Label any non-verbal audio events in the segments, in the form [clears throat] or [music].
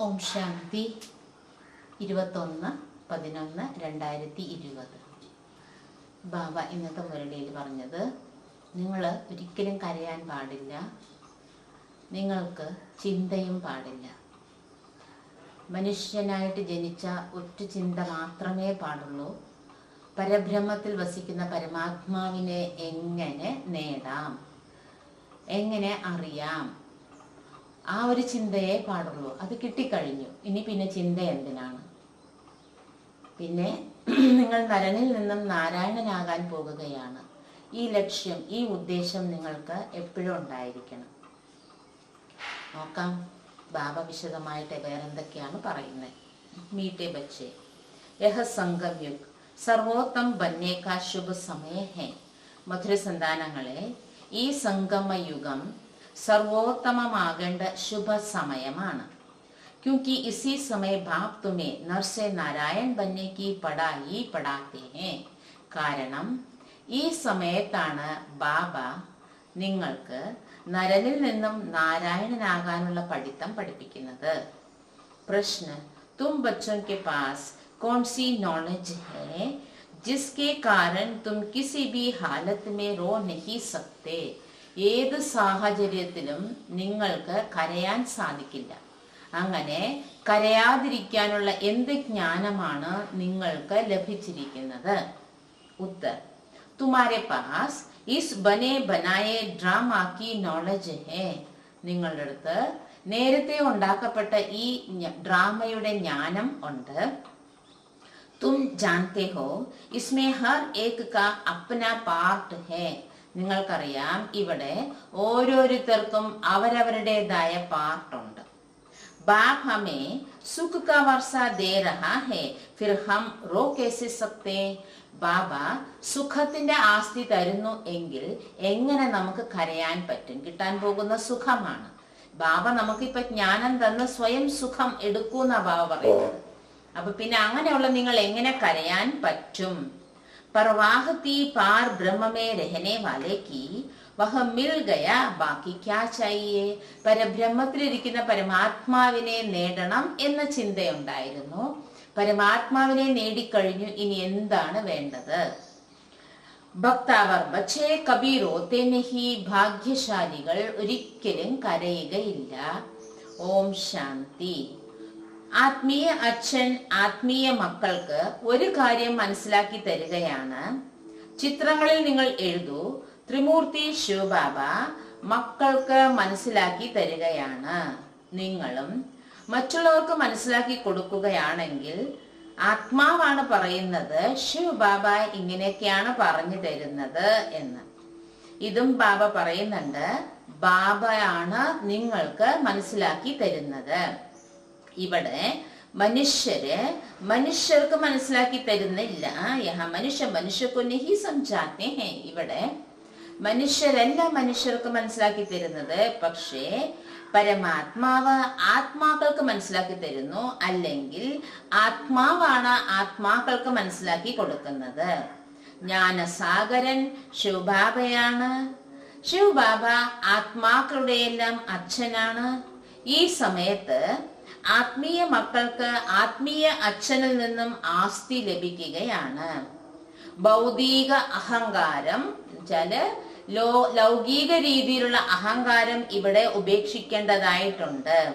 ഓം ശാന്തി. ഇരുപത്തൊന്ന് പതിനൊന്ന് രണ്ടായിരത്തി ഇരുപത്. ബാബ ഇന്നത്തെ മുരളിയിൽ പറഞ്ഞത് നിങ്ങൾ ഒരിക്കലും കരയാൻ പാടില്ല. നിങ്ങൾക്ക് ചിന്തയും പാടില്ല. മനുഷ്യനായിട്ട് ജനിച്ച ഒറ്റ ചിന്ത മാത്രമേ പാടുള്ളൂ. പരബ്രഹ്മത്തിൽ വസിക്കുന്ന പരമാത്മാവിനെ എങ്ങനെ നേടാം? എങ്ങനെ അറിയാം? ആ ഒരു ചിന്തയെ പാടുള്ളൂ. അത് കിട്ടിക്കഴിഞ്ഞു. ഇനി പിന്നെ ചിന്ത എന്തിനാണ്? പിന്നെ [clears throat] നിങ്ങൾ നരനിൽ നിന്നും നാരായണനാകാൻ പോകുകയാണ്. ഈ ലക്ഷ്യം ഈ ഉദ്ദേശം നിങ്ങൾക്ക് എപ്പോഴും ഉണ്ടായിരിക്കണം. നോക്കാം. ബാബ വിശദമായിട്ട് വേറെന്തൊക്കെയാണ് പറയുന്നത്? മീട്ടെ ബച്ചെ. യഹ സംഗം സർവോത്തം ബന്നേക്കാ ശുഭ സമയ ഹെ മധുര സന്താനങ്ങളെ ഈ സംഗമ യുഗം സർവോത്തമമാകേണ്ട ശുഭ സമയമാണ് क्योंकि इसी समय बाप तुम्हें नर से नारायण बनने की पढ़ाई पढ़ाते हैं കാരണം ഈ സമയത്താണ് ബാബ നിങ്ങൾക്ക് നരനിൽ നിന്നും നാരായണനാകാനുള്ള പഠിത്തം പഠിപ്പിക്കുന്നത് प्रश्न तुम बच्चों के पास कौन सी नॉलेज है जिसके कारण तुम किसी भी हालत में रो नहीं सकते ഏത് സാഹചര്യത്തിലും നിങ്ങൾക്ക് കരയാൻ സാധിക്കില്ല. അങ്ങനെ കരയാതിരിക്കാനുള്ള എന്ത് ജ്ഞാനമാണ് നിങ്ങൾക്ക് ലഭിച്ചിരിക്കുന്നത്? ഉത്തർ തുമാരെ പാസ്. ഇസ് ബനെ ബനായെ ഡ്രാമാക്കി നോളജ് ഹേ. നിങ്ങളുടെ അടുത്ത് നേരത്തെ ഉണ്ടാക്കപ്പെട്ട ഈ ഡ്രാമയുടെ ജ്ഞാനം ഉണ്ട്. തും ജാൻ ഹോ ഇസ്മേ ഹർ ഏക് കാ അപ്ന പാർട്ട് ഹേ. നിങ്ങൾക്കറിയാം ഇവിടെ ഓരോരുത്തർക്കും അവരവരുടേതായ പാർട്ടുണ്ട് बाप हमें सुख का वर्षा दे रहा है फिर हम रो कैसे सकते ബാബ സുഖത്തിന്റെ ആസ്തി തരുന്നു എങ്കിൽ എങ്ങനെ നമുക്ക് കരയാൻ പറ്റും കിട്ടാൻ പോകുന്ന സുഖമാണ് ബാബ നമുക്കിപ്പൊ ജ്ഞാനം തന്ന് സ്വയം സുഖം എടുക്കൂന്ന ബാബ പറയുന്നത് അപ്പൊ പിന്നെ അങ്ങനെയുള്ള നിങ്ങൾ എങ്ങനെ കരയാൻ പറ്റും परवाहती पार ब्रह्म में रहने वाले की വഹ മിൽ ഗയ ബാക്കി ക്യാ ചായിയെ പരബ്രഹ്മത്തിലിരിക്കുന്ന പരമാത്മാവിനെ നേടണം എന്ന ചിന്തയുണ്ടായിരുന്നു പരമാത്മാവിനെ നേടിക്കഴിഞ്ഞു ഇനി എന്താണ് വേണ്ടത് ഭക്താവർ ബച്ചേ കബീറോത്തെ നഹി ഭാഗ്യശാലികൾ ഒരിക്കലും കരയുകയില്ല ഓം ശാന്തി ആത്മീയ അച്ഛൻ ആത്മീയ മക്കൾക്ക് ഒരു കാര്യം മനസ്സിലാക്കി തരികയാണ്. ചിത്രങ്ങളിൽ നിങ്ങൾ എഴുതൂ ത്രിമൂർത്തി ശിവബാബ മക്കൾക്ക് മനസ്സിലാക്കി തരികയാണ്. നിങ്ങളും മറ്റുള്ളവർക്ക് മനസ്സിലാക്കി കൊടുക്കുകയാണെങ്കിൽ ആത്മാവാണ് പറയുന്നത് ശിവബാബ ഇങ്ങനെയൊക്കെയാണ് പറഞ്ഞു തരുന്നത് എന്ന്. ഇതും ബാബ പറയുന്നുണ്ട് ബാബയാണ് നിങ്ങൾക്ക് മനസ്സിലാക്കി തരുന്നത്. ഇവിടെ മനുഷ്യര് മനുഷ്യർക്ക് മനസ്സിലാക്കി തരുന്നില്ല. യഹ മനുഷ്യ മനുഷ്യക്കു ഹി സംജാത്തെ ഹേ ഇവിടെ മനുഷ്യരല്ല മനുഷ്യർക്ക് മനസ്സിലാക്കി തരുന്നത്. പക്ഷേ പരമാത്മാവ് ആത്മാക്കൾക്ക് മനസ്സിലാക്കി തരുന്നു. അല്ലെങ്കിൽ ആത്മാവാണ് ആത്മാക്കൾക്ക് മനസ്സിലാക്കി കൊടുക്കുന്നത്. ജ്ഞാനസാഗരൻ ശിവബാബയാണ്. ശിവബാബ ആത്മാക്കളുടെയെല്ലാം അച്ഛനാണ്. ഈ സമയത്ത് ആത്മീയ മക്കൾക്ക് ആത്മീയ അച്ഛനിൽ നിന്നും ആസ്തി ലഭിക്കുകയാണ്. ഭൗതിക അഹങ്കാരം വെച്ചാൽ ലോ ലൗകിക രീതിയിലുള്ള അഹങ്കാരം ഇവിടെ ഉപേക്ഷിക്കേണ്ടതായിട്ടുണ്ട്.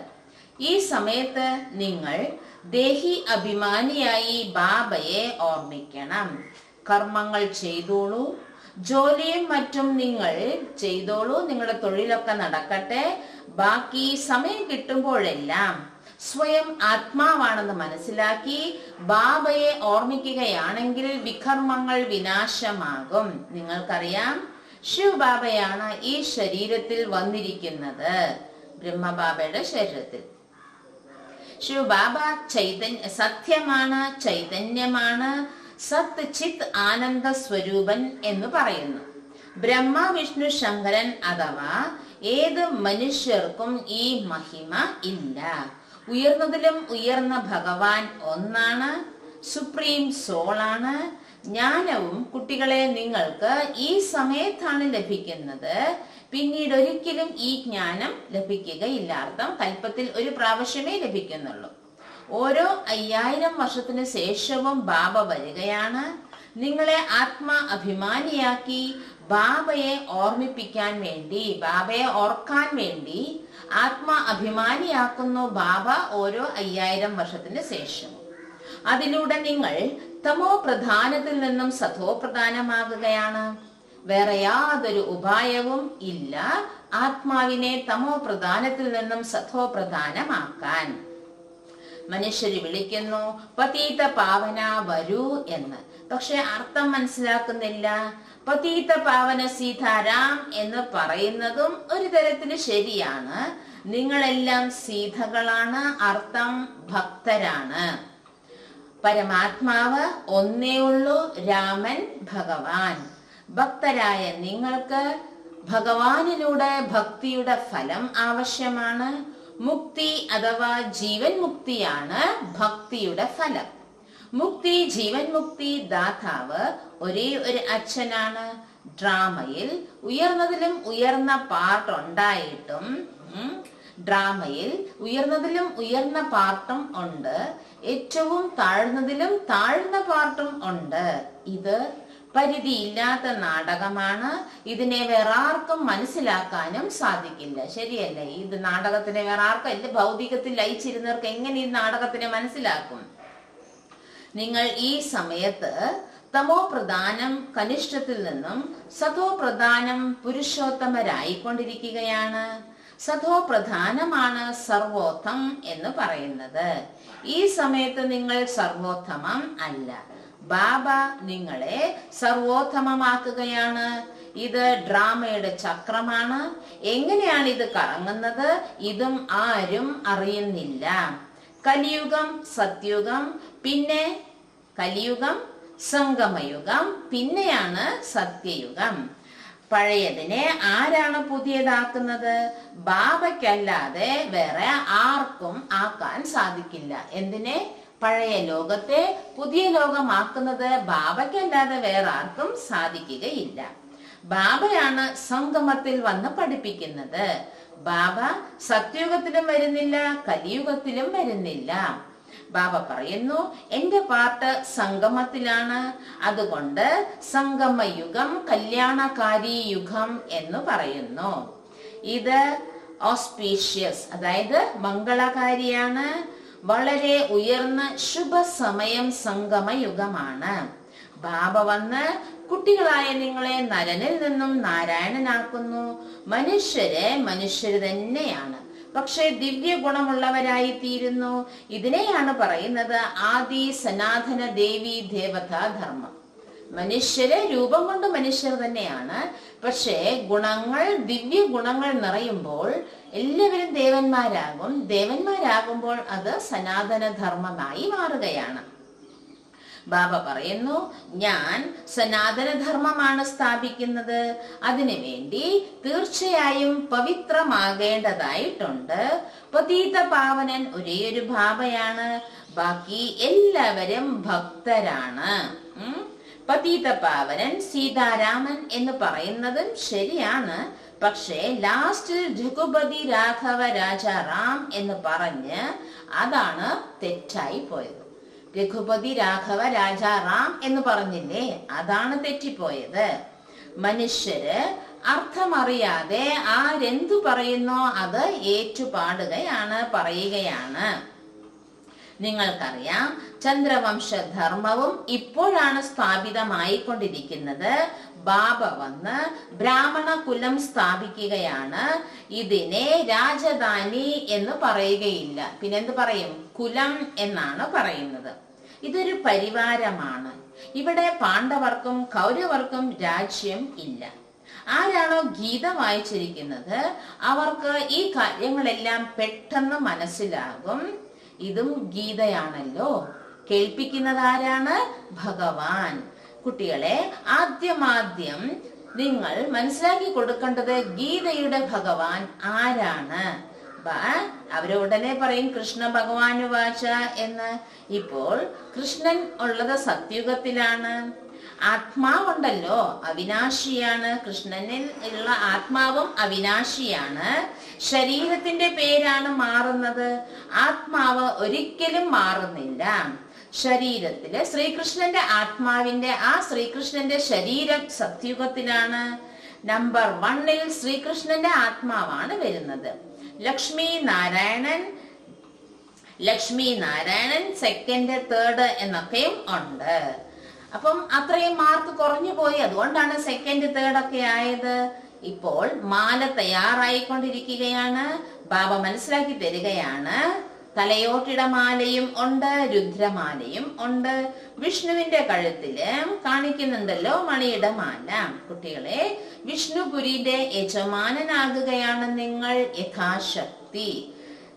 ഈ സമയത്ത് നിങ്ങൾ ദേഹി അഭിമാനിയായി ബാബയെ ഓർമ്മിക്കണം. കർമ്മങ്ങൾ ചെയ്തോളൂ. ജോലിയും മറ്റും നിങ്ങൾ ചെയ്തോളൂ. നിങ്ങളുടെ തൊഴിലൊക്കെ നടക്കട്ടെ. ബാക്കി സമയം കിട്ടുമ്പോഴെല്ലാം സ്വയം ആത്മാവാണെന്ന് മനസ്സിലാക്കി ബാബയെ ഓർമ്മിക്കുകയാണെങ്കിൽ വികർമ്മങ്ങൾ വിനാശമാകും. നിങ്ങൾക്കറിയാം ശിവബാബയാണ് ഈ ശരീരത്തിൽ വന്നിരിക്കുന്നത് ബ്രഹ്മബാബയുടെ ശരീരത്തിൽ. ശിവബാബ ചൈതന്യ സത്യമാണ് ചൈതന്യമാണ് സത് ചിത് ആനന്ദ സ്വരൂപൻ എന്ന് പറയുന്നു. ബ്രഹ്മ വിഷ്ണു ശങ്കരൻ അഥവാ ഏത് മനുഷ്യർക്കും ഈ മഹിമ ഇല്ല. ഉയർന്നതിലും ഉയർന്ന ഭഗവാൻ ഒന്നാണ്. സുപ്രീം സോളാണ്. ജ്ഞാനവും കുട്ടികളെ നിങ്ങൾക്ക് ഈ സമയത്താണ് ലഭിക്കുന്നത്. പിന്നീട് ഒരിക്കലും ഈ ജ്ഞാനം ലഭിക്കുകയില്ല. അർത്ഥം കൽപ്പത്തിൽ ഒരു പ്രാവശ്യമേ ലഭിക്കുന്നുള്ളൂ. ഓരോ അയ്യായിരം വർഷത്തിന് ശേഷവും ബാബ വരികയാണ്. നിങ്ങളെ ആത്മാ അഭിമാനിയാക്കി ബാബയെ ഓർമ്മിപ്പിക്കാൻ വേണ്ടി ബാബയെ ഓർക്കാൻ വേണ്ടി ആത്മാ അഭിമാനിയാക്കുന്നു ബാബ ഓരോ അയ്യായിരം വർഷത്തിന് ശേഷം. അതിലൂടെ നിങ്ങൾ തമോ പ്രധാനത്തിൽ നിന്നും സതോ പ്രധാനമാകുകയാണ്. വേറെ യാതൊരു ഉപായവും ഇല്ല ആത്മാവിനെ തമോ പ്രധാനത്തിൽ നിന്നും സതോ പ്രധാനമാക്കാൻ. മനുഷ്യര് വിളിക്കുന്നു പതീത പാവന വരൂ എന്ന്. പക്ഷെ അർത്ഥം മനസ്സിലാക്കുന്നില്ല. പതീത പാവന സീതാരാം എന്ന് പറയുന്നതും ഒരു തരത്തിൽ ശരിയാണ്. നിങ്ങളെല്ലാം സീതകളാണ് അർത്ഥം ഭക്തരാണ്. പരമാത്മാവ് ഒന്നേ ഉള്ളൂ രാമൻ ഭഗവാൻ. ഭക്തരായ നിങ്ങൾക്ക് ഭഗവാനിലൂടെ ഭക്തിയുടെ ഫലം ആവശ്യമാണ്. മുക്തി അഥവാ ജീവൻ മുക്തിയാണ് ഭക്തിയുടെ ഫലം. മുക്തി ജീവൻ മുക്തി ദാതാവ് ഒരേ ഒരു അച്ഛനാണ്. ഡ്രാമയിൽ ഉയർന്നതിലും ഉയർന്ന പാർട്ട് ഉണ്ടായിട്ടും ഡ്രാമയിൽ ഉയർന്നതിലും ഉയർന്ന പാർട്ടും ഉണ്ട്. ഏറ്റവും താഴ്ന്നതിലും താഴ്ന്ന പാർട്ടും ഉണ്ട്. ഇത് പരിധിയില്ലാത്ത നാടകമാണ്. ഇതിനെ വേറെ ആർക്കും മനസ്സിലാക്കാനും സാധിക്കില്ല. ശരിയല്ലേ? ഇത് നാടകത്തിനെ വേറെ ആർക്കും അല്ല ഭൗതികത്തിൽ ലയിച്ചിരുന്നവർക്ക് എങ്ങനെ ഈ നാടകത്തിനെ മനസ്സിലാക്കും? നിങ്ങൾ ഈ സമയത്ത് തമോ പ്രധാനം കനിഷ്ഠത്തിൽ നിന്നും സതോ പ്രധാനം പുരുഷോത്തമരായിക്കൊണ്ടിരിക്കുകയാണ്. സതോ പ്രധാനമാണ് സർവോത്തം എന്ന് പറയുന്നത്. ഈ സമയത്ത് നിങ്ങൾ സർവോത്തമം അല്ല. ബാബ നിങ്ങളെ സർവോത്തമമാക്കുകയാണ്. ഇത് ഡ്രാമയുടെ ചക്രമാണ്. എങ്ങനെയാണ് ഇത് കറങ്ങുന്നത്? ഇതും ആരും അറിയുന്നില്ല. കലിയുഗം സത്യുഗം പിന്നെ കലിയുഗം സംഗമയുഗം പിന്നെയാണ് സത്യയുഗം. പഴയതിനെ ആരാണ് പുതിയതാക്കുന്നത്? ബാബയ്ക്കല്ലാതെ വേറെ ആർക്കും ആക്കാൻ സാധിക്കില്ല. എന്തിനെ? പഴയ ലോകത്തെ പുതിയ ലോകമാക്കുന്നത് ബാബയ്ക്കല്ലാതെ വേറെ ആർക്കും സാധിക്കുകയില്ല. ബാബയാണ് സംഗമത്തിൽ വന്ന് പഠിപ്പിക്കുന്നത്. ബാബ സത്യുഗത്തിലും വരുന്നില്ല കലിയുഗത്തിലും വരുന്നില്ല. ബാബ പറയുന്നു എന്റെ പാട്ട് സംഗമത്തിലാണ്. അതുകൊണ്ട് സംഗമയുഗം കല്യാണകാരി യുഗം എന്ന് പറയുന്നു. ഇത് ഓസ്പീഷ്യസ് അതായത് മംഗളകാരിയാണ്. വളരെ ഉയർന്ന ശുഭസമയം സംഗമയുഗമാണ്. ബാബ വന്ന് കുട്ടികളായ നിങ്ങളെ നരനിൽ നിന്നും നാരായണനാക്കുന്നു. മനുഷ്യരെ മനുഷ്യർ തന്നെയാണ്. പക്ഷേ ദിവ്യ ഗുണമുള്ളവരായി തീരുന്നു. ഇതിനെയാണ് പറയുന്നത് ആദി സനാതന ദേവി ദേവതാ ധർമ്മം. മനുഷ്യരെ രൂപം കൊണ്ട് മനുഷ്യർ തന്നെയാണ്. പക്ഷേ ഗുണങ്ങൾ ദിവ്യ ഗുണങ്ങൾ നിറയുമ്പോൾ എല്ലാവരും ദേവന്മാരാകും. ദേവന്മാരാകുമ്പോൾ അത് സനാതന ധർമ്മമായി മാറുകയാണ്. ബാബ പറയുന്നു ഞാൻ സനാതനധർമ്മമാണ് സ്ഥാപിക്കുന്നത്. അതിനു വേണ്ടി തീർച്ചയായും പവിത്രമാകേണ്ടതായിട്ടുണ്ട്. പതീത പാവനൻ ഒരേയൊരു ഒരു ബാബയാണ്. ബാക്കി എല്ലാവരും ഭക്തരാണ്. പതീത പാവനൻ സീതാരാമൻ എന്ന് പറയുന്നതും ശരിയാണ്. പക്ഷേ ലാസ്റ്റിൽ രഘുപതി രാഘവ രാജാറാം എന്ന് പറഞ്ഞ് അതാണ് തെറ്റായി പോയത്. രഘുപതി രാഘവ രാജാറാം എന്ന് പറഞ്ഞില്ലേ? അതാണ് തെറ്റിപ്പോയത്. മനുഷ്യര് അർത്ഥമറിയാതെ ആരെന്തു പറയുന്നോ അത് ഏറ്റുപാടുകയാണ് പറയുകയാണ്. നിങ്ങൾക്കറിയാം ചന്ദ്രവംശ ധർമ്മവും ഇപ്പോഴാണ് സ്ഥാപിതമായിക്കൊണ്ടിരിക്കുന്നത്. ബാബ വന്ന് ബ്രാഹ്മണ കുലം സ്ഥാപിക്കുകയാണ്. ഇതിനെ രാജധാനി എന്ന് പറയുകയില്ല. പിന്നെന്ത് പറയും? കുലം എന്നാണ് പറയുന്നത്. ഇതൊരു പരിവാരമാണ്. ഇവിടെ പാണ്ഡവർക്കും കൗരവർക്കും രാജ്യം ഇല്ല. ആരാണോ ഗീത വായിച്ചിരിക്കുന്നത് അവർക്ക് ഈ കാര്യങ്ങളെല്ലാം പെട്ടെന്ന് മനസ്സിലാകും. ഇതും ഗീതയാണല്ലോ. കേൾപ്പിക്കുന്നതാരാണ് ഭഗവാൻ. കുട്ടികളെ ആദ്യമാദ്യം നിങ്ങൾ മനസ്സിലാക്കി കൊടുക്കേണ്ടത് ഗീതയുടെ ഭഗവാൻ ആരാണ്? അവർ ഉടനെ പറയും കൃഷ്ണ ഭഗവാന് വാച എന്ന്. ഇപ്പോൾ കൃഷ്ണൻ ഉള്ളത് സത്യുഗത്തിലാണ്. ആത്മാവുണ്ടല്ലോ അവിനാശിയാണ്. കൃഷ്ണനിൽ ഉള്ള ആത്മാവും അവിനാശിയാണ്. ശരീരത്തിന്റെ പേരാണ് മാറുന്നത്. ആത്മാവ് ഒരിക്കലും മാറുന്നില്ല. ശരീരത്തിൽ ശ്രീകൃഷ്ണന്റെ ആത്മാവിന്റെ ആ ശ്രീകൃഷ്ണന്റെ ശരീരം സത്യുഗത്തിലാണ് നമ്പർ വണ്ണിൽ ശ്രീകൃഷ്ണന്റെ ആത്മാവാണ് വരുന്നത്. ലക്ഷ്മി നാരായണൻ ലക്ഷ്മി നാരായണൻ സെക്കൻഡ് തേർഡ് എന്നൊക്കെയും ഉണ്ട്. അപ്പം അത്രയും മാർക്ക് കുറഞ്ഞു പോയി. അതുകൊണ്ടാണ് സെക്കൻഡ് തേർഡ് ഒക്കെ ആയത്. ഇപ്പോൾ മാല തയ്യാറായിക്കൊണ്ടിരിക്കുകയാണ്. ബാബ മനസ്സിലാക്കി തരികയാണ്. തലയോട്ടിട മാലയും ഉണ്ട് രുദ്രമാലയും ഉണ്ട്. വിഷ്ണുവിന്റെ കഴുത്തിൽ കാണിക്കുന്നുണ്ടല്ലോ മണിയുടെ മാല കുട്ടികളെ വിഷ്ണുപുരിയുടെ യജമാനനാകുകയാണ് നിങ്ങൾ യഥാശക്തി.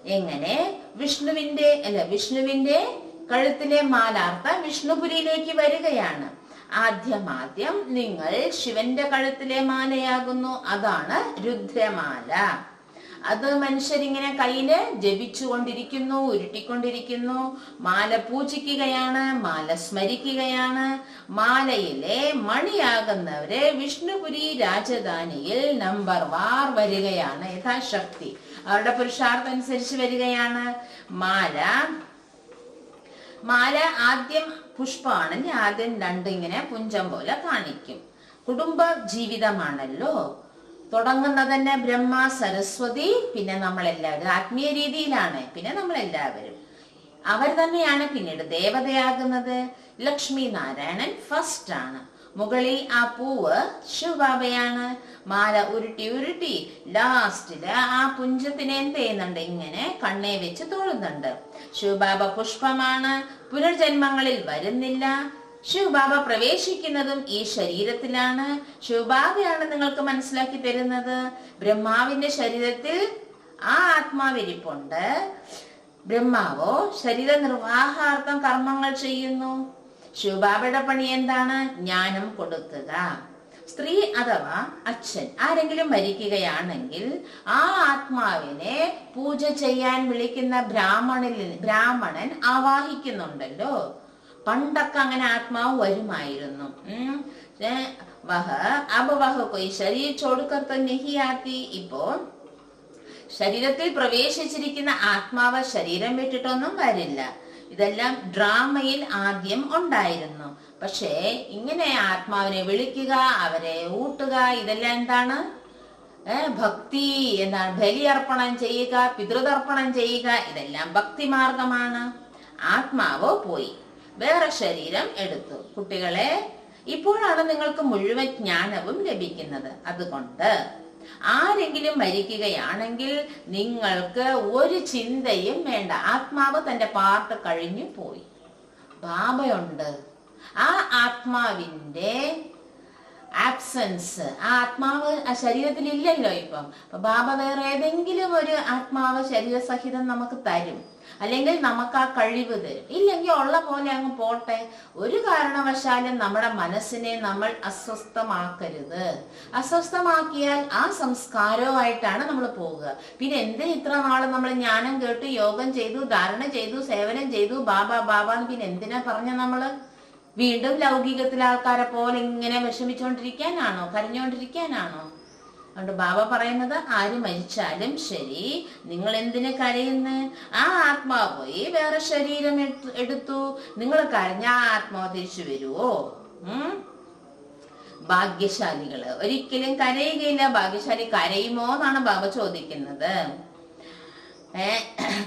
എങ്ങനെ? വിഷ്ണുവിന്റെ അല്ല വിഷ്ണുവിന്റെ കഴുത്തിലെ മാലാർത്ഥ വിഷ്ണുപുരിയിലേക്ക് വരികയാണ്. ആദ്യമാദ്യം നിങ്ങൾ ശിവന്റെ കഴുത്തിലെ മാലയാകുന്നു. അതാണ് രുദ്രമാല. അത് മനുഷ്യരിങ്ങനെ കയ്യിൽ ജപിച്ചുകൊണ്ടിരിക്കുന്നു ഉരുട്ടിക്കൊണ്ടിരിക്കുന്നു. മാല പൂജിക്കുകയാണ് മാല സ്മരിക്കുകയാണ്. മാലയിലെ മണിയാകുന്നവര് വിഷ്ണുപുരി രാജധാനിയിൽ നമ്പർ വാർ വരികയാണ് യഥാശക്തി. അവരുടെ പുരുഷാർത്ഥം അനുസരിച്ച് വരികയാണ്. മാല മാല ആദ്യം പുഷ്പമാണെങ്കിൽ ആദ്യം രണ്ടിങ്ങനെ പുഞ്ചം പോലെ കാണിക്കും. കുടുംബ ജീവിതമാണല്ലോ തുടങ്ങുന്നത് തന്നെ ബ്രഹ്മ സരസ്വതി പിന്നെ നമ്മളെല്ലാവരും ആത്മീയ രീതിയിലാണ് പിന്നെ നമ്മളെല്ലാവരും. അവർ തന്നെയാണ് പിന്നീട് ദേവതയാകുന്നത്. ലക്ഷ്മി നാരായണൻ ഫസ്റ്റ് ആണ്. മുകളിൽ ആ പൂവ് ശിവബാബയാണ്. മാല ഉരുട്ടി ഉരുട്ടി ലാസ്റ്റിൽ ആ പുഞ്ചത്തിനെ എന്ത് ചെയ്യുന്നുണ്ട്? ഇങ്ങനെ കണ്ണേ വെച്ച് തോളുന്നുണ്ട് ശിവബാബ പുഷ്പമാണ്. പുനർജന്മങ്ങളിൽ വരുന്നില്ല. ശിവബാബ പ്രവേശിക്കുന്നതും ഈ ശരീരത്തിലാണ്. ശിവബാബയാണ് നിങ്ങൾക്ക് മനസ്സിലാക്കി തരുന്നത്. ബ്രഹ്മാവിന്റെ ശരീരത്തിൽ ആ ആത്മാവിരിപ്പുണ്ട്. ബ്രഹ്മാവോ ശരീര നിർവാഹാർത്ഥം കർമ്മങ്ങൾ ചെയ്യുന്നു. ശിവബാബയുടെ പണി എന്താണ്? ജ്ഞാനം കൊടുക്കുക. സ്ത്രീ അഥവാ അച്ഛൻ ആരെങ്കിലും മരിക്കുകയാണെങ്കിൽ ആ ആത്മാവിനെ പൂജ ചെയ്യാൻ വിളിക്കുന്ന ബ്രാഹ്മണിൽ ബ്രാഹ്മണൻ ആവാഹിക്കുന്നുണ്ടല്ലോ. പണ്ടൊക്കെ അങ്ങനെ ആത്മാവ് വരുമായിരുന്നു. വഹ ഇപ്പോ ശരീരത്തിൽ പ്രവേശിച്ചിരിക്കുന്ന ആത്മാവ് ശരീരം വിട്ടിട്ടൊന്നും വരില്ല. ഇതെല്ലാം ഡ്രാമയിൽ ആദ്യം ഉണ്ടായിരുന്നു. പക്ഷേ ഇങ്ങനെ ആത്മാവിനെ വിളിക്കുക അവരെ ഊട്ടുക ഇതെല്ലാം എന്താണ്? ഭക്തി എന്താണ്? ബലിയർപ്പണം ചെയ്യുക പിതൃതർപ്പണം ചെയ്യുക ഇതെല്ലാം ഭക്തി മാർഗമാണ് ആത്മാവോ പോയി. വേറെ ശരീരം എടുത്തു. കുട്ടികളെ ഇപ്പോഴാണ് നിങ്ങൾക്ക് മുഴുവൻ ജ്ഞാനവും ലഭിക്കുന്നത്. അതുകൊണ്ട് ആരെങ്കിലും മരിക്കുകയാണെങ്കിൽ നിങ്ങൾക്ക് ഒരു ചിന്തയും വേണ്ട. ആത്മാവ് തന്റെ പാർട്ട് കഴിഞ്ഞു പോയി. ബാബയുണ്ട്. ആ ആത്മാവിന്റെ ആബ്സെൻസ് ആ ആത്മാവ് ആ ശരീരത്തിൽ ഇല്ലല്ലോ ഇപ്പം ബാബ വേറെ ഏതെങ്കിലും ഒരു ആത്മാവ് ശരീരസഹിതം നമുക്ക് തരും. അല്ലെങ്കിൽ നമുക്ക് ആ കഴിവ് തരും. ഇല്ലെങ്കിൽ ഉള്ള പോലെ അങ്ങ് പോട്ടെ. ഒരു കാരണവശാലും നമ്മുടെ മനസ്സിനെ നമ്മൾ അസ്വസ്ഥമാക്കരുത്. അസ്വസ്ഥമാക്കിയാൽ ആ സംസ്കാരവുമായിട്ടാണ് നമ്മൾ പോവുക. പിന്നെ എന്തിന് ഇത്ര നാൾ നമ്മൾ ജ്ഞാനം കേട്ടു യോഗം ചെയ്തു ധാരണ ചെയ്തു സേവനം ചെയ്തു ബാബ ബാബ എന്ന് പിന്നെ എന്തിനാ പറഞ്ഞ നമ്മൾ? വീണ്ടും ലൗകികത്തിലെ ആൾക്കാരെ പോലെ ഇങ്ങനെ വിഷമിച്ചുകൊണ്ടിരിക്കാനാണോ കരഞ്ഞുകൊണ്ടിരിക്കാനാണോ അതുകൊണ്ട് ബാബ പറയുന്നത് ആര് മരിച്ചാലും ശരി. നിങ്ങൾ എന്തിന് കരയുന്നു? ആ ആത്മാവ് പോയി വേറെ ശരീരം എടുത്തു നിങ്ങൾ കരഞ്ഞ ആ ആത്മാവ് തിരിച്ചു വരുവോ? ഭാഗ്യശാലികൾ. ഒരിക്കലും കരയുകയില്ല. ഭാഗ്യശാലി കരയുമോ എന്നാണ് ബാബ ചോദിക്കുന്നത്.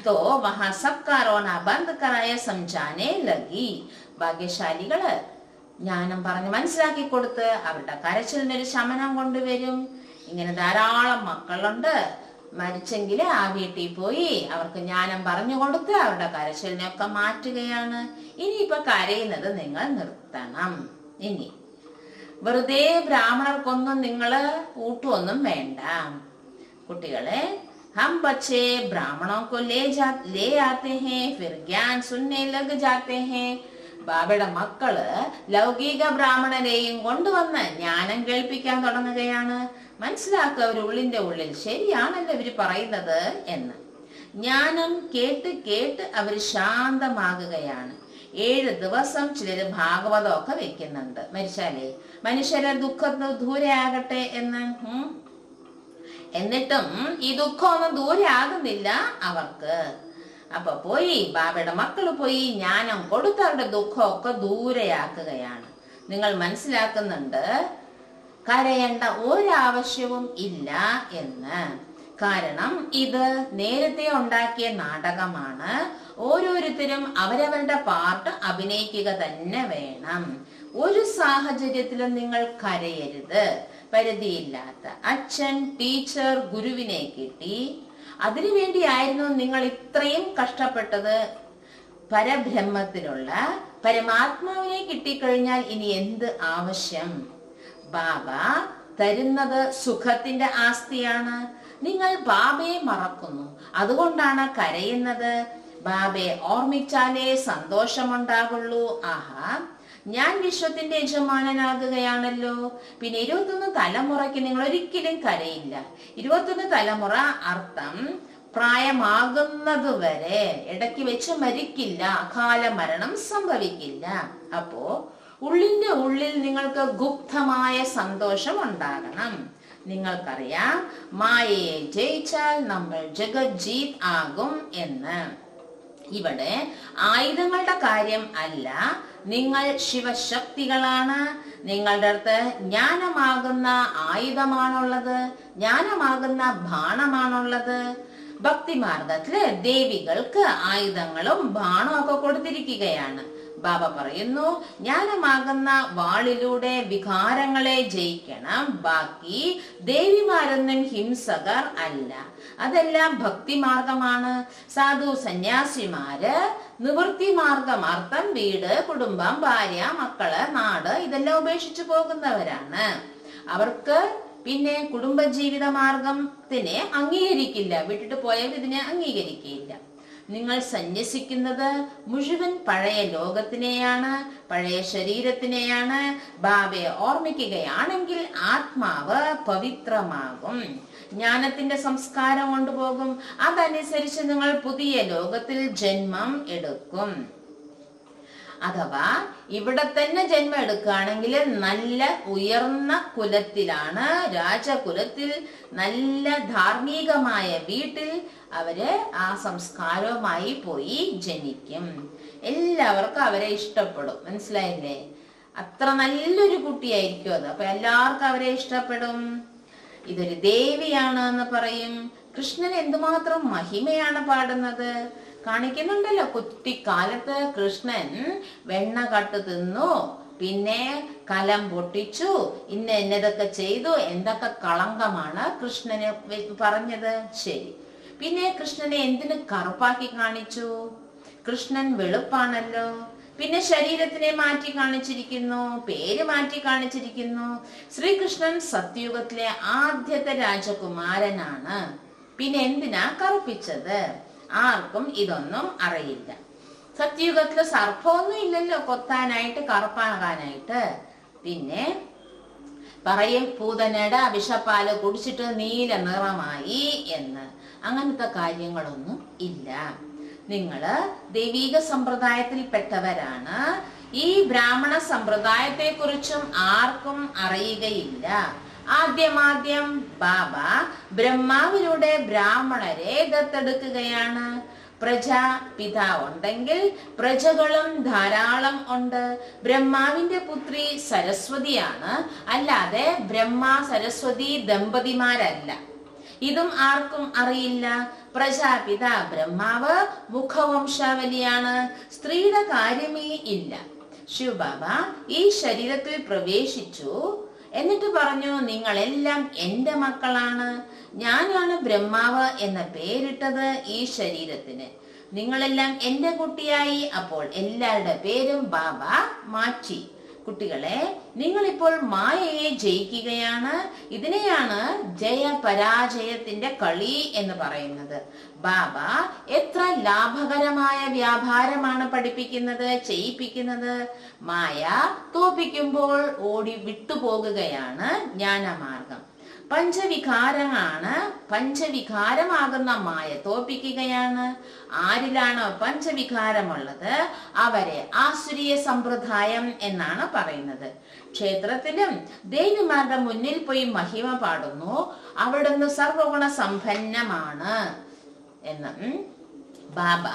തോ മഹാസബ്കാരോൺ അബന്ധക്കറായ സംജാനെ ലഗി. ഭാഗ്യശാലികൾ ജ്ഞാനം പറഞ്ഞ് മനസ്സിലാക്കി കൊടുത്ത് അവരുടെ കരച്ചിലിനൊരു ശമനം കൊണ്ടുവരും. ഇങ്ങനെ ധാരാളം മക്കളുണ്ട്. മരിച്ചെങ്കിൽ ആ വീട്ടിൽ പോയി അവർക്ക് ജ്ഞാനം പറഞ്ഞു കൊടുത്ത് അവരുടെ കരച്ചിലിനെയൊക്കെ മാറ്റുകയാണ്. ഇനിയിപ്പൊ കരയുന്നത് നിങ്ങൾ നിർത്തണം. ഇനി വെറുതെ ബ്രാഹ്മണർക്കൊന്നും നിങ്ങൾ കൂട്ടുമൊന്നും വേണ്ട. കുട്ടികളെ ഹം പക്ഷേ ബ്രാഹ്മണോ ബാബയുടെ മക്കൾ ലൗകിക ബ്രാഹ്മണരെയും കൊണ്ടുവന്ന് ജ്ഞാനം കേൾപ്പിക്കാൻ തുടങ്ങുകയാണ്. മനസ്സിലാക്കുക അവർ ഉള്ളിന്റെ ഉള്ളിൽ ശരിയാണല്ലോ ഇവർ പറയുന്നത് എന്ന്. ജ്ഞാനം കേട്ട് കേട്ട് അവർ ശാന്തമാകുകയാണ്. ഏഴ് ദിവസം ചിലർ ഭാഗവതമൊക്കെ വെക്കുന്നുണ്ട്. മരിച്ചാലേ മനുഷ്യരെ ദുഃഖത്തിന് ദൂരെ ആകട്ടെ എന്ന് എന്നിട്ടും ഈ ദുഃഖമൊന്നും ദൂരെ ആകുന്നില്ല അവർക്ക്. അപ്പൊ പോയി ബാബയുടെ മക്കൾ പോയി ജ്ഞാനം കൊടുത്തവരുടെ ദുഃഖമൊക്കെ ദൂരെയാക്കുകയാണ്. നിങ്ങൾ മനസ്സിലാക്കുന്നുണ്ട് കരയേണ്ട ഒരാവശ്യവും ഇല്ല എന്ന്. കാരണം ഇത് നേരത്തെ ഉണ്ടാക്കിയ നാടകമാണ്. ഓരോരുത്തരും അവരവരുടെ പാർട്ട് അഭിനയിക്കുക തന്നെ വേണം. ഒരു സാഹചര്യത്തിലും നിങ്ങൾ കരയരുത്. പരിധിയില്ലാത്ത അച്ഛൻ ടീച്ചർ ഗുരുവിനെ കിട്ടി. അതിനുവേണ്ടിയായിരുന്നു നിങ്ങൾ ഇത്രയും കഷ്ടപ്പെട്ടത്. പരബ്രഹ്മത്തിലുള്ള പരമാത്മാവിനെ കിട്ടിക്കഴിഞ്ഞാൽ ഇനി എന്ത് ആവശ്യം? ബാബ തരുന്നത് സുഖത്തിന്റെ ആസ്തിയാണ്. നിങ്ങൾ ബാബയെ മറക്കുന്നു. അതുകൊണ്ടാണ് കരയുന്നത്. ബാബയെ ഓർമ്മിച്ചാലേ സന്തോഷമുണ്ടാകുള്ളൂ ആഹാ ഞാൻ വിശ്വത്തിന്റെ യജമാനനാകുകയാണല്ലോ. പിന്നെ ഇരുപത്തൊന്ന് തലമുറയ്ക്ക് നിങ്ങൾ ഒരിക്കലും കരയില്ല. ഇരുപത്തൊന്ന് തലമുറ അർത്ഥം പ്രായമാകുന്നതുവരെ ഇടയ്ക്ക് വെച്ച് മരിക്കില്ല. അകാല മരണം സംഭവിക്കില്ല. അപ്പോ ഉള്ളിന്റെ ഉള്ളിൽ നിങ്ങൾക്ക് ഗുപ്തമായ സന്തോഷം ഉണ്ടാകണം. നിങ്ങൾക്കറിയാം മായയെ ജയിച്ചാൽ നമ്മൾ ജഗജ്ജീത് ആകും എന്ന്. ഇവിടെ ആയുധങ്ങളുടെ കാര്യം അല്ല നിങ്ങൾ ശിവശക്തികളാണ്. നിങ്ങളുടെ അടുത്ത് ജ്ഞാനമാകുന്ന ആയുധമാണുള്ളത് ജ്ഞാനമാകുന്ന ബാണമാണുള്ളത്. ഭക്തിമാർഗത്തിൽ ദേവികൾക്ക് ആയുധങ്ങളും ബാണവും ഒക്കെ കൊടുത്തിരിക്കുകയാണ്. ബാബ പറയുന്നു ജ്ഞാനമാകുന്ന വാളിലൂടെ വികാരങ്ങളെ ജയിക്കണം. ബാക്കി ദേവിമാരൊന്നും ഹിംസകർ അല്ല. അതെല്ലാം ഭക്തിമാർഗമാണ്. സാധു സന്യാസിമാര് നിവൃത്തി മാർഗം അർത്ഥം വീട് കുടുംബം ഭാര്യ മക്കൾ നാട് ഇതെല്ലാം ഉപേക്ഷിച്ചു പോകുന്നവരാണ്. അവർക്ക് പിന്നെ കുടുംബജീവിത മാർഗത്തിനെ അംഗീകരിക്കില്ല. വിട്ടിട്ട് പോയവർ ഇതിനെ അംഗീകരിക്കില്ല നിങ്ങൾ സന്യസിക്കുന്നത് മുഴുവൻ പഴയ ലോകത്തിനെയാണ് പഴയ ശരീരത്തിനെയാണ്. ബാബയെ ഓർമ്മിക്കുകയാണെങ്കിൽ ആത്മാവ് പവിത്രമാകും. ജ്ഞാനത്തിന്റെ സംസ്കാരം കൊണ്ടുപോകും. അതനുസരിച്ച് നിങ്ങൾ പുതിയ ലോകത്തിൽ ജന്മം എടുക്കും. അഥവാ ഇവിടെ തന്നെ ജന്മം എടുക്കുകയാണെങ്കിൽ നല്ല ഉയർന്ന കുലത്തിലാണ് രാജകുലത്തിൽ നല്ല ധാർമ്മികമായ വീട്ടിൽ അവർ ആ സംസ്കാരവുമായി പോയി ജനിക്കും. എല്ലാവർക്കും അവരെ ഇഷ്ടപ്പെടും. മനസ്സിലായില്ലേ? അത്ര നല്ലൊരു കുട്ടിയായിരിക്കും അത്. അപ്പൊ എല്ലാവർക്കും അവരെ ഇഷ്ടപ്പെടും. ഇതൊരു ദേവിയാണ് എന്ന് പറയും. കൃഷ്ണൻ എന്തുമാത്രം മഹിമയാണ് പാടുന്നത്. കാണിക്കുന്നുണ്ടല്ലോ. കുട്ടിക്കാലത്ത് കൃഷ്ണൻ വെണ്ണ കട്ട് തിന്നു പിന്നെ കലം പൊട്ടിച്ചു ഇന്ന എന്നതൊക്കെ ചെയ്തു എന്തൊക്കെ കളങ്കമാണ് കൃഷ്ണന് പറഞ്ഞത്? ശരി. പിന്നെ കൃഷ്ണനെ എന്തിനു കറുപ്പാക്കി കാണിച്ചു? കൃഷ്ണൻ വെളുപ്പാണല്ലോ. പിന്നെ ശരീരത്തിനെ മാറ്റി കാണിച്ചിരിക്കുന്നു പേര് മാറ്റി കാണിച്ചിരിക്കുന്നു. ശ്രീകൃഷ്ണൻ സത്യുഗത്തിലെ ആദ്യത്തെ രാജകുമാരനാണ്. പിന്നെ എന്തിനാ കറുപ്പിച്ചത്? ആർക്കും ഇതൊന്നും അറിയില്ല. സത്യുഗത്തിൽ സർപ്പമൊന്നും ഇല്ലല്ലോ കൊത്താനായിട്ട് കറുപ്പാകാനായിട്ട്. പിന്നെ പറയും പൂതനട വിഷപ്പാൽ കുടിച്ചിട്ട് നീല നിറമായി എന്ന്. അങ്ങനത്തെ കാര്യങ്ങളൊന്നും ഇല്ല. നിങ്ങൾ ദൈവീക സമ്പ്രദായത്തിൽപ്പെട്ടവരാണ്. ഈ ബ്രാഹ്മണ സമ്പ്രദായത്തെ കുറിച്ചും ആർക്കും അറിയുകയില്ല. ആദ്യമാദ്യം ബാബ ബ്രഹ്മാവിലൂടെ ബ്രാഹ്മണരെ ദത്തെടുക്കുകയാണ്. പ്രജാപിത ഉണ്ടെങ്കിൽ പ്രജകളും ധാരാളം ഉണ്ട്. ബ്രഹ്മാവിന്റെ പുത്രി സരസ്വതിയാണ്. അല്ലാതെ ബ്രഹ്മ സരസ്വതി ദമ്പതിമാരല്ല. ഇതും ആർക്കും അറിയില്ല. പ്രജാപിത ബ്രഹ്മാവ് മുഖവംശാവലിയാണ്. സ്ത്രീയുടെ കാര്യമേ ഇല്ല. ശിവബാബ ഈ ശരീരത്തിൽ പ്രവേശിച്ചു. എന്നിട്ട് പറഞ്ഞു നിങ്ങളെല്ലാം എന്റെ മക്കളാണ്. ഞാനാണ് ബ്രഹ്മാവ് എന്ന പേരിട്ടത് ഈ ശരീരത്തിന്. നിങ്ങളെല്ലാം എന്റെ കുട്ടിയായി. അപ്പോൾ എല്ലാവരുടെ പേരും ബാബ മാറ്റി. കുട്ടികളെ നിങ്ങളിപ്പോൾ മായയെ ജയിക്കുകയാണ്. ഇതിനെയാണ് ജയപരാജയത്തിന്റെ കളി എന്ന് പറയുന്നത്. ബാബ എത്ര ലാഭകരമായ വ്യാപാരമാണ് പഠിപ്പിക്കുന്നത് ചെയ്യിപ്പിക്കുന്നത്? മായ തോപ്പിക്കുമ്പോൾ ഓടി വിട്ടുപോകുകയാണ് ജ്ഞാനമാർഗം. പഞ്ചവികാരമാണ്. പഞ്ചവികാരമാകുന്ന മായ തോപ്പിക്കുകയാണ് ആരിലാണോ പഞ്ചവികാരമുള്ളത്? അവരെ ആസുരീയ സമ്പ്രദായം എന്നാണ് പറയുന്നത്. ക്ഷേത്രത്തിലും ദേവിമാരുടെ മുന്നിൽ പോയി മഹിമ പാടുന്നു. അവിടുന്ന് സർവഗുണ സമ്പന്നമാണ് എന്ന്. ബാബ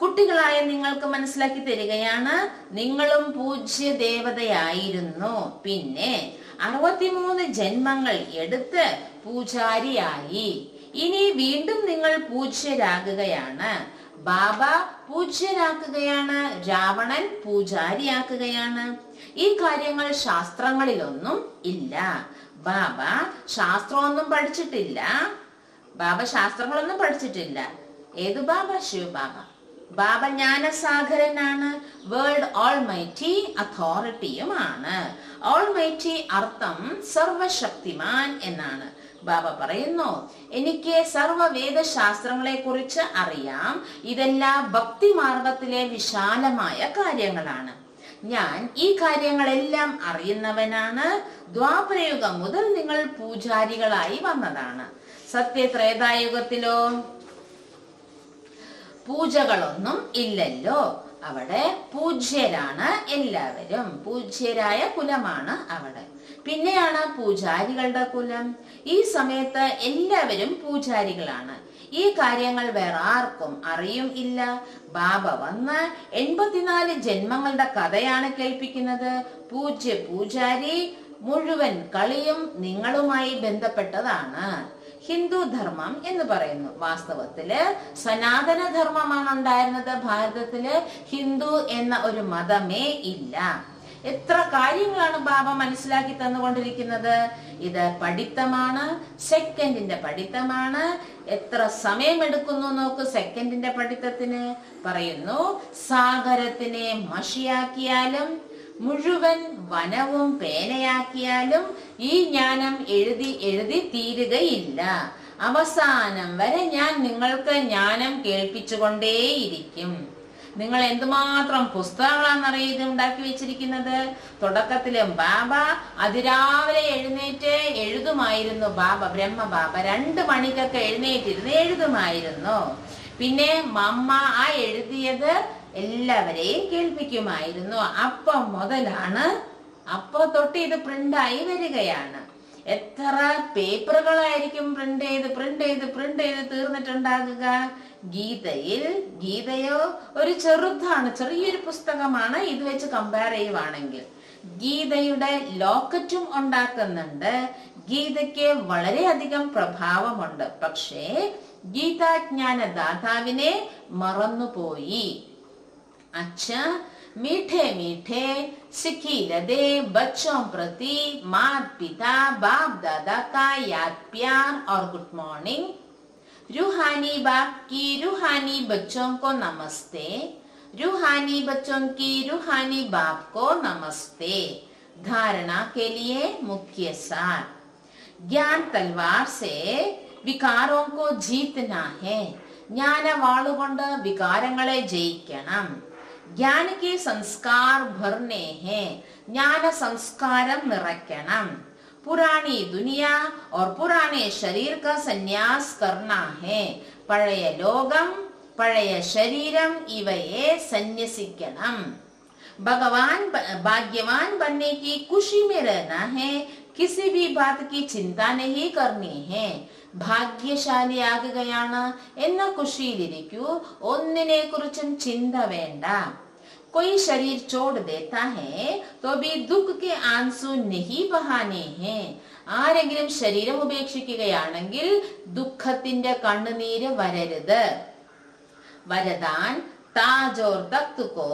കുട്ടികളായ നിങ്ങൾക്ക് മനസ്സിലാക്കി തരികയാണ്. നിങ്ങളും പൂജ്യ ദേവതയായിരുന്നു പിന്നെ അറുപത്തിമൂന്ന് ജന്മങ്ങൾ എടുത്ത് പൂജാരിയായി. ഇനി വീണ്ടും നിങ്ങൾ പൂജ്യരാകുകയാണ്. ബാബ പൂജ്യരാക്കുകയാണ് രാവണൻ പൂജാരിയാക്കുകയാണ്. ഈ കാര്യങ്ങൾ ശാസ്ത്രങ്ങളിലൊന്നും ഇല്ല. ബാബ ശാസ്ത്രമൊന്നും പഠിച്ചിട്ടില്ല. ബാബ ശാസ്ത്രങ്ങളൊന്നും പഠിച്ചിട്ടില്ല. ഏത് ബാബ? ശിവ ബാബ ബാബ ജ്ഞാനസാഗരനാണ്. വേൾഡ് ഓൾ മൈറ്റി അതോറിറ്റിയുമാണ്. ഓൾമൈറ്റി അർത്ഥം സർവശക്തിമാൻ എന്നാണ്. ബാബ പറയുന്നു എനിക്ക് സർവ വേദശാസ്ത്രങ്ങളെ കുറിച്ച് അറിയാം. ഇതെല്ലാം ഭക്തി മാർഗത്തിലെ വിശാലമായ കാര്യങ്ങളാണ്. ഞാൻ ഈ കാര്യങ്ങളെല്ലാം അറിയുന്നവനാണ്. ദ്വാപരയുഗം മുതൽ നിങ്ങൾ പൂജാരികളായി വന്നതാണ്. സത്യത്രേതായുഗത്തിലോ പൂജകളൊന്നും ഇല്ലല്ലോ. അവിടെ പൂജ്യരാണ് എല്ലാവരും. പൂജ്യരായ കുലമാണ് അവിടെ. പിന്നെയാണ് പൂജാരികളുടെ കുലം. ഈ സമയത്ത് എല്ലാവരും പൂജാരികളാണ്. ഈ കാര്യങ്ങൾ വേറെ ആർക്കും അറിയും ഇല്ല. ബാബ വന്ന് എൺപത്തിനാല് ജന്മങ്ങളുടെ കഥയാണ് കേൾപ്പിക്കുന്നത്. പൂജ്യ പൂജാരി മുഴുവൻ കളിയും നിങ്ങളുമായി ബന്ധപ്പെട്ടതാണ്. ഹിന്ദു ധർമ്മം എന്ന് പറയുന്നു. വാസ്തവത്തിൽ സനാതന ധർമ്മമാണ് ഉണ്ടായിരുന്നത്. ഭാരതത്തിൽ ഹിന്ദു എന്ന ഒരു മതമേ ഇല്ല. എത്ര കാര്യങ്ങളാണ് ബാബ മനസ്സിലാക്കി തന്നുകൊണ്ടിരിക്കുന്നത്? ഇത് പഠിത്തമാണ്. സെക്കൻഡിന്റെ പഠിത്തമാണ്. എത്ര സമയമെടുക്കുന്നു നോക്ക് സെക്കൻഡിന്റെ പഠിത്തത്തിന്. പറയുന്നു സാഗരത്തിനെ മഷിയാക്കിയാലും മുഴുവൻ വനവും പേനയാക്കിയാലും ഈ ജ്ഞാനം എഴുതി എഴുതി തീരുകയില്ല. അവസാനം വരെ ഞാൻ നിങ്ങൾക്ക് ജ്ഞാനം കേൾപ്പിച്ചുകൊണ്ടേയിരിക്കും. നിങ്ങൾ എന്തുമാത്രം പുസ്തകങ്ങളാണെന്നറിയ ഇത് ഉണ്ടാക്കി വെച്ചിരിക്കുന്നത്? തുടക്കത്തിലും ബാബ അതിരാവിലെ എഴുന്നേറ്റ് എഴുതുമായിരുന്നു. ബാബ ബ്രഹ്മ ബാബ രണ്ട് മണിക്കൊക്കെ എഴുന്നേറ്റിരുന്ന് എഴുതുമായിരുന്നു. പിന്നെ മമ്മ ആ എഴുതിയത് എല്ലാവരെയും കേൾപ്പിക്കുമായിരുന്നു. അപ്പം മുതലാണ് അപ്പൊ തൊട്ട് ഇത് പ്രിന്റായി വരികയാണ്. എത്ര പേപ്പറുകളായിരിക്കും പ്രിന്റ് ചെയ്ത് പ്രിന്റ് ചെയ്ത് പ്രിന്റ് ചെയ്ത് തീർന്നിട്ടുണ്ടാകുക? ഗീതയിൽ ഗീതയോ ഒരു ചെറുതാണ് ചെറിയൊരു പുസ്തകമാണ് ഇത് വെച്ച് കമ്പയർ ചെയ്യുവാണെങ്കിൽ. ഗീതയുടെ ലോക്കറ്റും ഉണ്ടാക്കുന്നുണ്ട്. ഗീതയ്ക്ക് വളരെയധികം പ്രഭാവമുണ്ട്. പക്ഷേ ഗീതാജ്ഞാന ദാതാവിനെ മറന്നുപോയി. अच्छा मीठे मीठे सिखिलदे बच्चों प्रति मात पिता बाप दादा का याद प्यार और गुड मॉर्निंग रूहानी बाप की रूहानी बच्चों को नमस्ते रूहानी बच्चों की रूहानी बाप को नमस्ते धारणा के लिए मुख्य सार ज्ञान तलवार से വികാരോ കോ ജീത്തന ഹേ ജ്ഞാനവാളുകൊണ്ട് വികാരങ്ങളെ ജയിക്കണം ജ്ഞാനിക്ക് സംസ്കാർ ഭർണേ ഹേ ജ്ഞാന സംസ്കാരം നിറയ്ക്കണം പുരാണി ദുനിയ और पुराने शरीर का संन्यास करना है പഴയ ലോകം പഴയ ശരീരം ഇവയെ സന്യസിക്കണം भगवान ब- भाग्यवान बनने की खुशी में रहना है किसी भी बात की चिंता नहीं करनी है ഭാഗ്യശാലിയാകുകയാണ് എന്ന കുഷിയിലിരിക്കൂ ഒന്നിനെ കുറിച്ചും ചിന്ത വേണ്ട कोई शरीर छोड़ देता है तो भी दुख के आंसू नहीं बहाने हैं ആരെങ്കിലും ശരീരം ഉപേക്ഷിക്കുകയാണെങ്കിൽ ദുഃഖത്തിന്റെ കണ്ണുനീര് വരരുത് वरदान ताज और तख्त को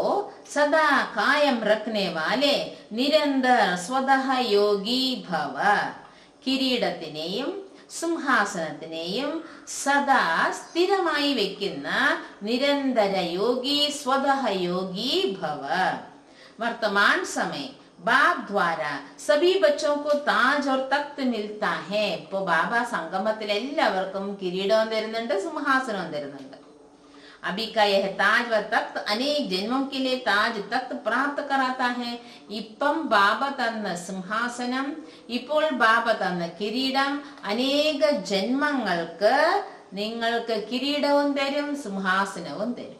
सदा कायम रखने वाले നിരന്തര സ്വതഹ യോഗി ഭവ കിരീടത്തിനെയും സിംഹാസനത്തിനെയും സദാ സ്ഥിരമായി വെക്കുന്ന നിരന്തര യോഗി സ്വതഹ യോഗി ഭവ वर्तमान समय बाप द्वारा सभी बच्चों को ताज और तख्त मिलता है ഇപ്പൊ ബാബ സംഗമത്തിൽ എല്ലാവർക്കും കിരീടവും തരുന്നുണ്ട് സിംഹാസനവും തരുന്നുണ്ട് अभी का यह ताज व तख्त अनेक जन्मों के लिए ताज तख्त प्राप्त कराता है ഇപ്പം ബാബ തന്ന സിംഹാസനം ഇപ്പോൾ ബാബ തന്ന കിരീടം അനേക ജന്മങ്ങൾക്ക് നിങ്ങൾക്ക് കിരീടവും തരും സിംഹാസനവും തരും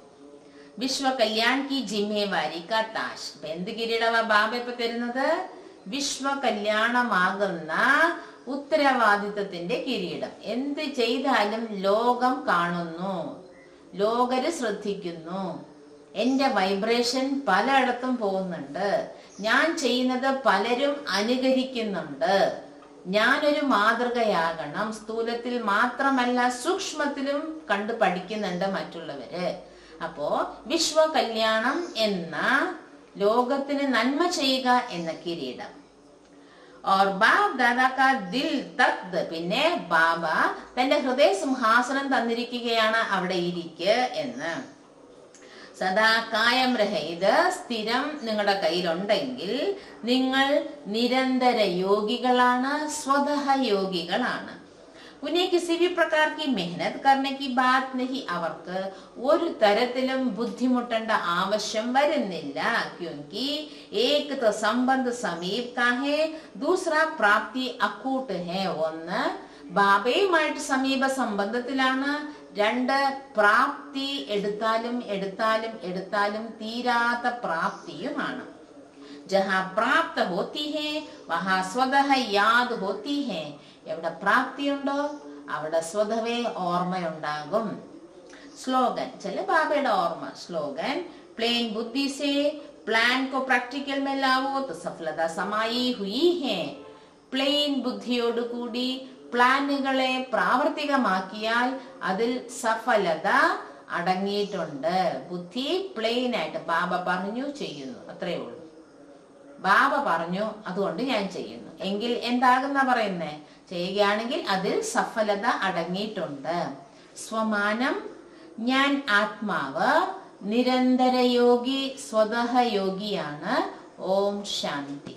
വിശ്വ കല്യാൺ കി ജിമ്മേവാരി കാ താജ് ഇപ്പൊ എന്ത് കിരീടമാ ബാബ ഇപ്പൊ തരുന്നത് വിശ്വ കല്യാണമാകുന്ന ഉത്തരവാദിത്തത്തിന്റെ കിരീടം എന്ത് ചെയ്താലും ലോകം കാണുന്നു ലോകര് ശ്രദ്ധിക്കുന്നു. എന്റെ വൈബ്രേഷൻ പലയിടത്തും പോകുന്നുണ്ട്. ഞാൻ ചെയ്യുന്നത് പലരും അനുകരിക്കുന്നുണ്ട്. ഞാനൊരു മാതൃകയാകണം. സ്ഥൂലത്തിൽ മാത്രമല്ല സൂക്ഷ്മത്തിലും കണ്ടു പഠിക്കുന്നുണ്ട് മറ്റുള്ളവര്. അപ്പോ വിശ്വ കല്യാണം എന്ന ലോകത്തിന് നന്മ ചെയ്യുക എന്ന കിരീടം. ഓർ ബാബ് ദാദാ ദിൽ തഖ്ത് പിന്നെ ബാബ തന്റെ ഹൃദയ സിംഹാസനം തന്നിരിക്കുകയാണ് അവിടെ ഇരിക്ക് എന്ന്. സദാ കായം രഹ ഇത് സ്ഥിരം നിങ്ങളുടെ കയ്യിലുണ്ടെങ്കിൽ നിങ്ങൾ നിരന്തര യോഗികളാണ് സ്വതഹ യോഗികളാണ്. ഉന്നെ കിസി ഭി പ്രകാർ की മെഹനത് കർണ കി ബാത് നഹി അവർക്ക് ഒരു തരത്തിലും ബുദ്ധിമുട്ടേണ്ട ആവശ്യം വരുന്നില്ല. ക്യോങ്കി ഏക് തോ സംബന്ധ സമീപ് കാഹേ ദൂസറ പ്രാപ്തി അക്കൂട്ട് ഹേ ഒന്ന് ബാബയുമായിട്ട് സമീപ സംബന്ധത്തിലാണ് രണ്ട് പ്രാപ്തി എടുത്താലും എടുത്താലും എടുത്താലും തീരാത്ത പ്രാപ്തിയുമാണ്. ജഹാ പ്രാപ്ത ഹോത്തി ഹേ വഹാ സ്വതഹ യാദ് ഹോത്തി ഹേ എവിടെ പ്രാപ്തിയുണ്ടോ അവിടെ സ്വതവേ ഓർമ്മയുണ്ടാകും. സ്ലോഗൻ ചില ബാബയുടെ ഓർമ്മ? സ്ലോഗൻ പ്ലെയിൻ ബുദ്ധി സേ പ്ലാൻ കോ പ്രാക്ടിക്കൽ മേ ലാവോ സഫലത സമായി ഹുയി ഹേ. പ്ലെയിൻ ബുദ്ധിയോടുകൂടി പ്ലാനുകളെ പ്രാവർത്തികമാക്കിയാൽ അതിൽ സഫലത അടങ്ങിയിട്ടുണ്ട്. ബുദ്ധി പ്ലെയിൻ ആയിട്ട് ബാബ പറഞ്ഞു ചെയ്യുന്നു അത്രേ ഉള്ളൂ. ബാബ പറഞ്ഞു അതുകൊണ്ട് ഞാൻ ചെയ്യുന്നു. എങ്കിൽ എന്താകുന്ന പറയുന്നേ? ചെയ്യുകയാണെങ്കിൽ അതിൽ സഫലത അടങ്ങിയിട്ടുണ്ട്. സ്വമാനം ഞാൻ ആത്മാവ് നിരന്തര യോഗി സ്വതഹ യോഗിയാണ് ഓം ശാന്തി.